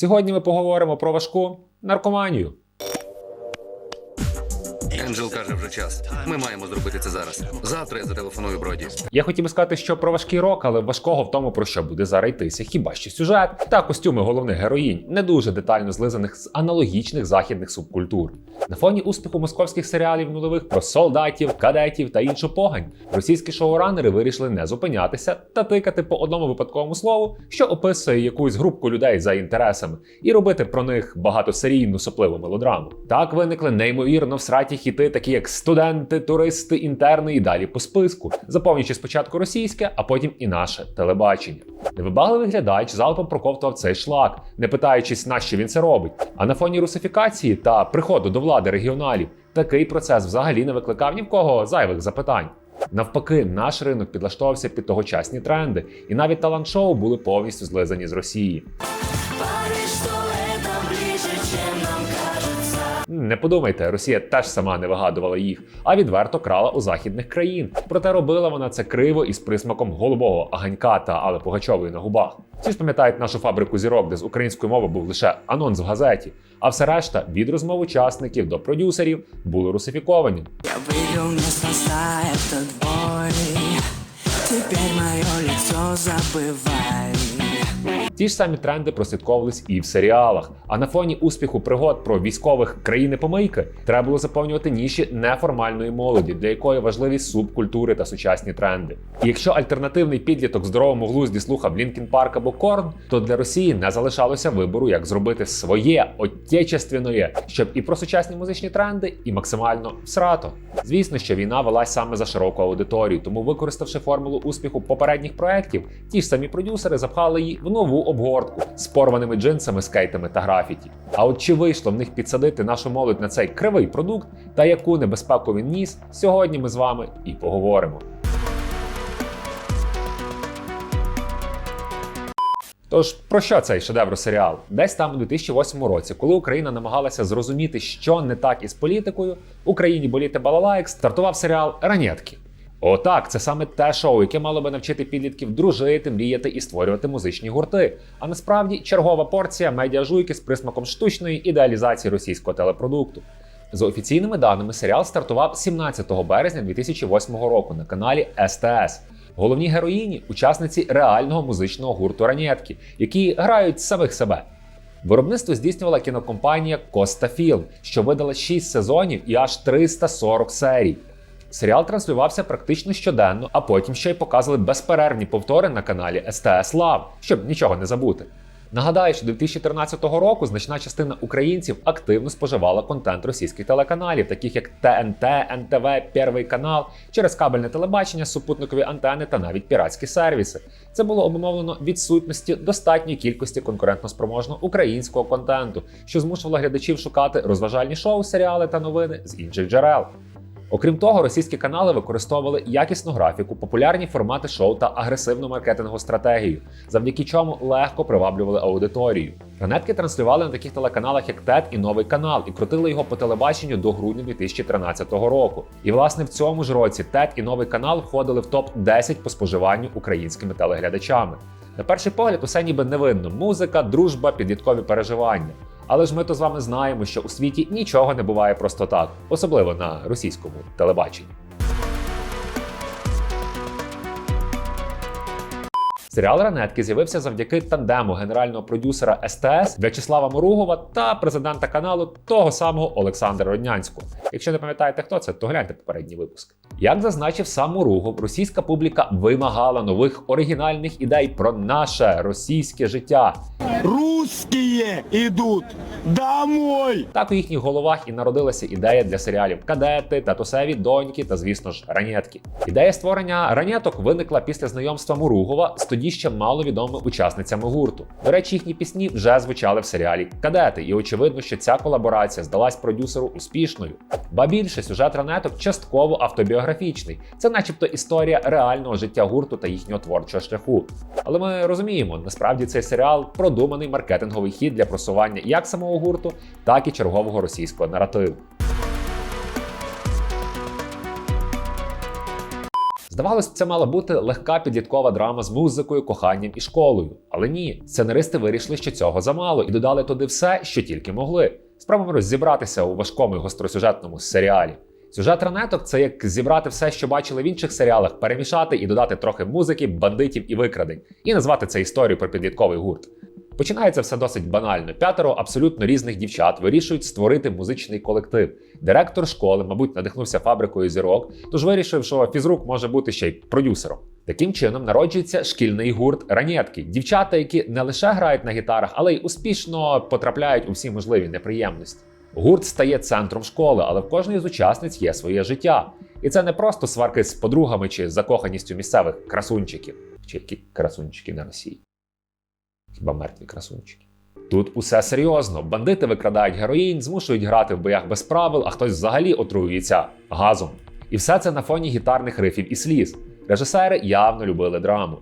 Сьогодні ми поговоримо про важку наркоманію. Енджел каже вже час. Ми маємо зробити це зараз. Завтра я зателефоную Броді. Я хотів би сказати, що про важкий рок, але важкого в тому, про що буде зараз йтися. Хіба що сюжет та костюми головних героїнь не дуже детально злизаних з аналогічних західних субкультур. На фоні успіху московських серіалів нульових про солдатів, кадетів та іншу погань, російські шоуранери вирішили не зупинятися та тикати по одному випадковому слову, що описує якусь групку людей за інтересами, і робити про них багатосерійну сопливу мелодраму. Так виникли неймовірно всраті хіти, такі як студенти, туристи, інтерни і далі по списку, заповнюючи спочатку російське, а потім і наше телебачення. Невибагливий глядач залпом проковтував цей шлак, не питаючись, на що він це робить. А на фоні русифікації та приходу до влади регіоналів такий процес взагалі не викликав ні в кого зайвих запитань. Навпаки, наш ринок підлаштовувався під тогочасні тренди, і навіть талант-шоу були повністю злизані з Росії. Не подумайте, Росія теж сама не вигадувала їх, а відверто крала у західних країн. Проте робила вона це криво і з присмаком голубого аганька та але Пугачової на губах. Всі ж пам'ятають нашу фабрику зірок, де з української мови був лише анонс в газеті, а все решта від розмов учасників до продюсерів були русифіковані. Я вывел неспроста этот бой Теперь мое лицо забывай Ті ж самі тренди прослідковувались і в серіалах. А на фоні успіху пригод про військових країни помийки треба було заповнювати ніші неформальної молоді, для якої важливі субкультури та сучасні тренди. І якщо альтернативний підліток здоровому глузді слухав Лінкін Парк або Корн, то для Росії не залишалося вибору, як зробити своє отечественне, щоб і про сучасні музичні тренди, і максимально всрато. Звісно, що війна велась саме за широку аудиторію, тому використавши формулу успіху попередніх проєктів, ті ж самі продюсери запхали її в нову обгортку з порваними джинсами, скейтами та графіті. А от чи вийшло в них підсадити нашу молодь на цей кривий продукт та яку небезпеку він ніс, сьогодні ми з вами і поговоримо. Тож про що цей шедевр серіал? Десь там у 2008 році, коли Україна намагалася зрозуміти, що не так із політикою, Україні боліти балалайк стартував серіал Ранєтки. Отак, це саме те шоу, яке мало би навчити підлітків дружити, мріяти і створювати музичні гурти. А насправді чергова порція медіажуйки з присмаком штучної ідеалізації російського телепродукту. За офіційними даними, серіал стартував 17 березня 2008 року на каналі СТС. Головні героїні учасниці реального музичного гурту Ранєтки, які грають самих себе. Виробництво здійснювала кінокомпанія Коста Філм, що видала 6 сезонів і аж 340 серій. Серіал транслювався практично щоденно, а потім ще й показували безперервні повтори на каналі СТС Лав, щоб нічого не забути. Нагадаю, що 2013 року значна частина українців активно споживала контент російських телеканалів, таких як ТНТ, НТВ, Перший канал, через кабельне телебачення, супутникові антени та навіть піратські сервіси. Це було обумовлено відсутності достатньої кількості конкурентноспроможного українського контенту, що змушувало глядачів шукати розважальні шоу, серіали та новини з інших джерел. Окрім того, російські канали використовували якісну графіку, популярні формати шоу та агресивну маркетингову стратегію, завдяки чому легко приваблювали аудиторію. Ранетки транслювали на таких телеканалах, як ТЕТ і новий канал, і крутили його по телебаченню до грудня 2013 року. І власне в цьому ж році ТЕТ і новий канал входили в топ 10 по споживанню українськими телеглядачами. На перший погляд, усе ніби не видно: музика, дружба, підліткові переживання. Але ж ми то з вами знаємо, що у світі нічого не буває просто так, особливо на російському телебаченні. Серіал Ранетки з'явився завдяки тандему генерального продюсера СТС В'ячеслава Моругова та президента каналу того самого Олександра Роднянського. Якщо не пам'ятаєте, хто це, то гляньте попередній випуск. Як зазначив сам Моругов, російська публіка вимагала нових оригінальних ідей про наше російське життя. Русские идут домой! Так у їхніх головах і народилася ідея для серіалів кадети, татусеві доньки та, звісно ж, ранєтки. Ідея створення ранєток виникла після знайомства Муругова з тоді ще маловідомими учасницями гурту. До речі, їхні пісні вже звучали в серіалі Кадети, і очевидно, що ця колаборація здалась продюсеру успішною. Ба більше сюжет ранеток частково автобіографічний. Це, начебто, історія реального життя гурту та їхнього творчого шляху. Але ми розуміємо, насправді цей серіал продуманий маркетинговий хід для просування як самого гурту, так і чергового російського наративу. Здавалось, це мала бути легка підліткова драма з музикою, коханням і школою. Але ні, сценаристи вирішили, що цього замало, і додали туди все, що тільки могли. Спробуємо розібратися у важкому і гостросюжетному серіалі. Сюжет ранеток це як зібрати все, що бачили в інших серіалах, перемішати і додати трохи музики, бандитів і викрадень, і назвати це історією про підлітковий гурт. Починається все досить банально. П'ятеро абсолютно різних дівчат вирішують створити музичний колектив. Директор школи, мабуть, надихнувся фабрикою зірок, тож вирішив, що фізрук може бути ще й продюсером. Таким чином народжується шкільний гурт ранетки. Дівчата, які не лише грають на гітарах, але й успішно потрапляють у всі можливі неприємності. Гурт стає центром школи, але в кожної з учасниць є своє життя. І це не просто сварки з подругами чи закоханістю місцевих красунчиків, чи які красунчики на Росії. Хіба мертві красунчики. Тут усе серйозно. Бандити викрадають героїн, змушують грати в боях без правил, а хтось взагалі отруюється газом. І все це на фоні гітарних рифів і сліз. Режисери явно любили драму.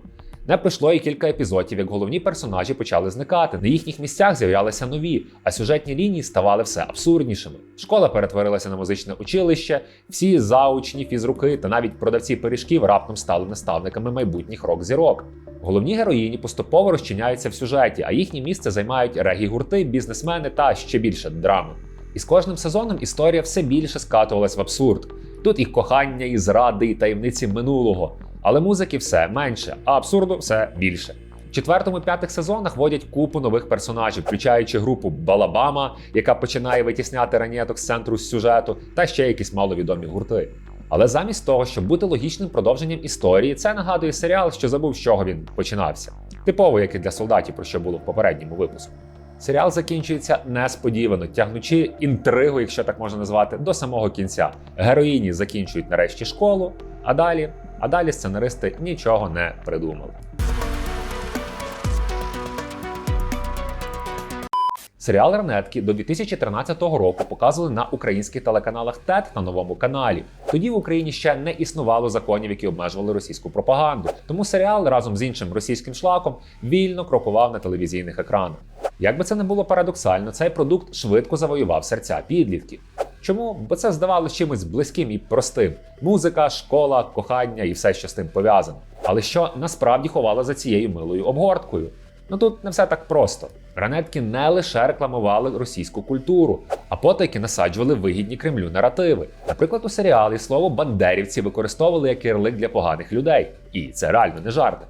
Не пройшло і кілька епізодів, як головні персонажі почали зникати. На їхніх місцях з'являлися нові, а сюжетні лінії ставали все абсурднішими. Школа перетворилася на музичне училище, всі заучні фізруки та навіть продавці пиріжків раптом стали наставниками майбутніх рок-зірок. Головні героїні поступово розчиняються в сюжеті, а їхнє місце займають регі-гурти, бізнесмени та ще більше драми. І з кожним сезоном історія все більше скатувалась в абсурд. Тут і кохання, і зради, і таємниці минулого. Але музики все менше, а абсурду все більше. В четвертому п'ятих сезонах вводять купу нових персонажів, включаючи групу Балабама, яка починає витісняти ранеток з центру сюжету, та ще якісь маловідомі гурти. Але замість того, щоб бути логічним продовженням історії, це нагадує серіал, що забув, з чого він починався. Типово, як і для солдатів, про що було в попередньому випуску. Серіал закінчується несподівано, тягнучи інтригу, якщо так можна назвати, до самого кінця. Героїні закінчують нарешті школу, а далі, а далі сценаристи нічого не придумали. Серіал Ранетки до 2013 року показували на українських телеканалах ТЕТ на новому каналі. Тоді в Україні ще не існувало законів, які обмежували російську пропаганду. Тому серіал разом з іншим російським шлаком вільно крокував на телевізійних екранах. Як би це не було парадоксально, цей продукт швидко завоював серця підлітків. Чому? Бо це здавалося чимось близьким і простим: музика, школа, кохання і все, що з тим пов'язано. Але що насправді ховало за цією милою обгорткою? Ну тут не все так просто. Ранетки не лише рекламували російську культуру, а потайки насаджували вигідні Кремлю наративи. Наприклад, у серіалі слово бандерівці використовували як ярлик для поганих людей. І це реально не жарти.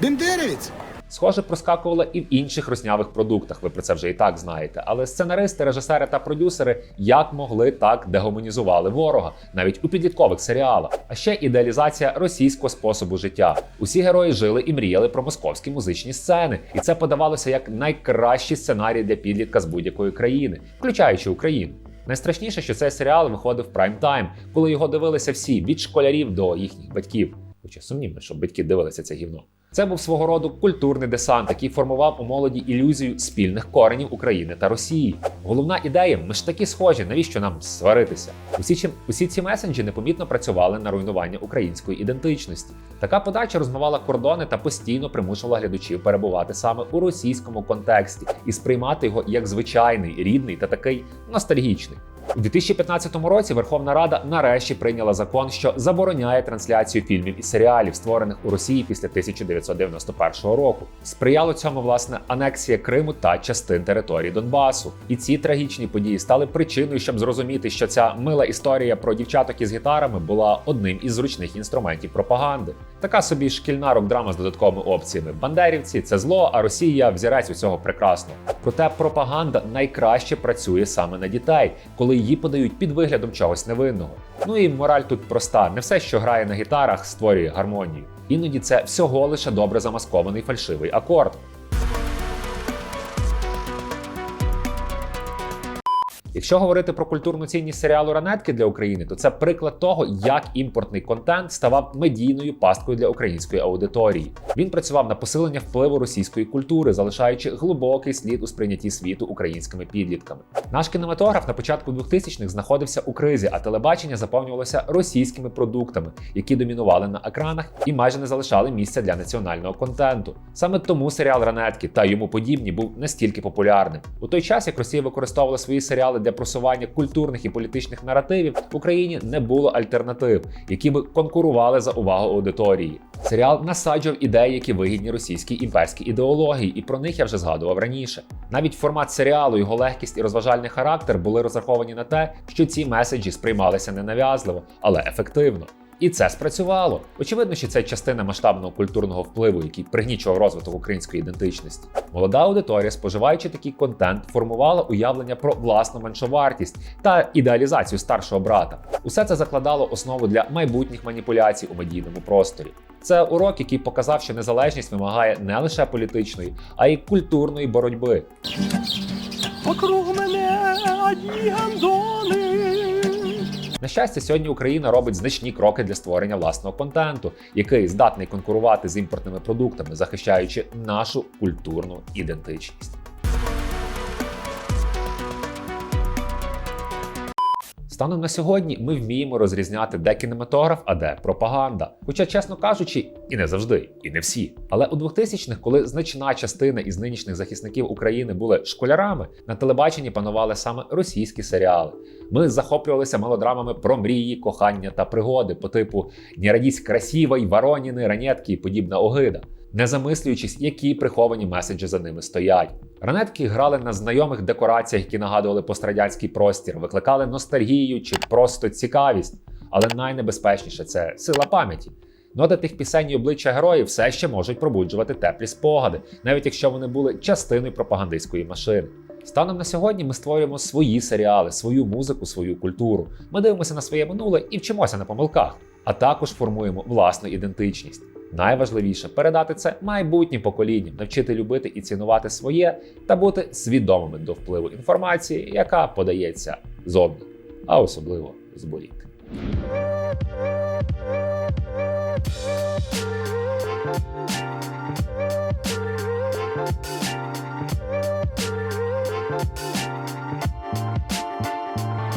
Бендеровец? Схоже, проскакувала і в інших роснявих продуктах. Ви про це вже і так знаєте. Але сценаристи, режисери та продюсери як могли так дегуманізували ворога, навіть у підліткових серіалах. А ще ідеалізація російського способу життя. Усі герої жили і мріяли про московські музичні сцени, і це подавалося як найкращий сценарій для підлітка з будь-якої країни, включаючи Україну. Найстрашніше, що цей серіал виходив в прайм-тайм, коли його дивилися всі від школярів до їхніх батьків. Хоча сумнівно, щоб батьки дивилися це гівно. Це був свого роду культурний десант, який формував у молоді ілюзію спільних коренів України та Росії. Головна ідея: ми ж такі схожі, навіщо нам сваритися? Усі чим усі ці месенджі непомітно працювали на руйнування української ідентичності. Така подача розмивала кордони та постійно примушувала глядачів перебувати саме у російському контексті і сприймати його як звичайний, рідний та такий ностальгічний. У 2015 році Верховна Рада нарешті прийняла закон, що забороняє трансляцію фільмів і серіалів, створених у Росії після 1991 року. Сприяло цьому власне анексія Криму та частин території Донбасу. І ці трагічні події стали причиною, щоб зрозуміти, що ця мила історія про дівчаток із гітарами була одним із зручних інструментів пропаганди. Така собі шкільна рок-драма з додатковими опціями. Бандерівці це зло, а Росія взірець усього прекрасного. Проте пропаганда найкраще працює саме на дітей, коли її подають під виглядом чогось невинного. Ну і мораль тут проста: не все, що грає на гітарах, створює гармонію. Іноді це всього лише добре замаскований фальшивий акорд. Якщо говорити про культурну цінність серіалу Ранетки для України, то це приклад того, як імпортний контент ставав медійною пасткою для української аудиторії. Він працював на посилення впливу російської культури, залишаючи глибокий слід у сприйнятті світу українськими підлітками. Наш кінематограф на початку 2000-х знаходився у кризі, а телебачення заповнювалося російськими продуктами, які домінували на екранах і майже не залишали місця для національного контенту. Саме тому серіал Ранетки та йому подібні був настільки популярним. У той час, як Росія використовувала свої серіали для просування культурних і політичних наративів в Україні не було альтернатив, які би конкурували за увагу аудиторії. Серіал насаджував ідеї, які вигідні російській імперській ідеології, і про них я вже згадував раніше. Навіть формат серіалу, його легкість і розважальний характер були розраховані на те, що ці меседжі сприймалися ненав'язливо, але ефективно. І це спрацювало. Очевидно, що це частина масштабного культурного впливу, який пригнічував розвиток української ідентичності. Молода аудиторія, споживаючи такий контент, формувала уявлення про власну меншовартість та ідеалізацію старшого брата. Усе це закладало основу для майбутніх маніпуляцій у медійному просторі. Це урок, який показав, що незалежність вимагає не лише політичної, а й культурної боротьби. Вокруг мене одні гандони. На щастя, сьогодні Україна робить значні кроки для створення власного контенту, який здатний конкурувати з імпортними продуктами, захищаючи нашу культурну ідентичність. Станом на сьогодні ми вміємо розрізняти, де кінематограф, а де пропаганда. Хоча, чесно кажучи, і не завжди, і не всі. Але у 2000-х, коли значна частина із нинішніх захисників України були школярами, на телебаченні панували саме російські серіали. Ми захоплювалися мелодрамами про мрії, кохання та пригоди по типу «Не радісь красивой, Вороніни, ранетки і подібна огида, не замислюючись, які приховані меседжі за ними стоять. Ранетки грали на знайомих декораціях, які нагадували пострадянський простір, викликали ностальгію чи просто цікавість. Але найнебезпечніше це сила пам'яті. Ноти тих пісень і обличчя героїв все ще можуть пробуджувати теплі спогади, навіть якщо вони були частиною пропагандистської машини. Станом на сьогодні ми створюємо свої серіали, свою музику, свою культуру. Ми дивимося на своє минуле і вчимося на помилках, а також формуємо власну ідентичність. Найважливіше передати це майбутнім поколінням, навчити любити і цінувати своє та бути свідомими до впливу інформації, яка подається зовні, а особливо з боліт.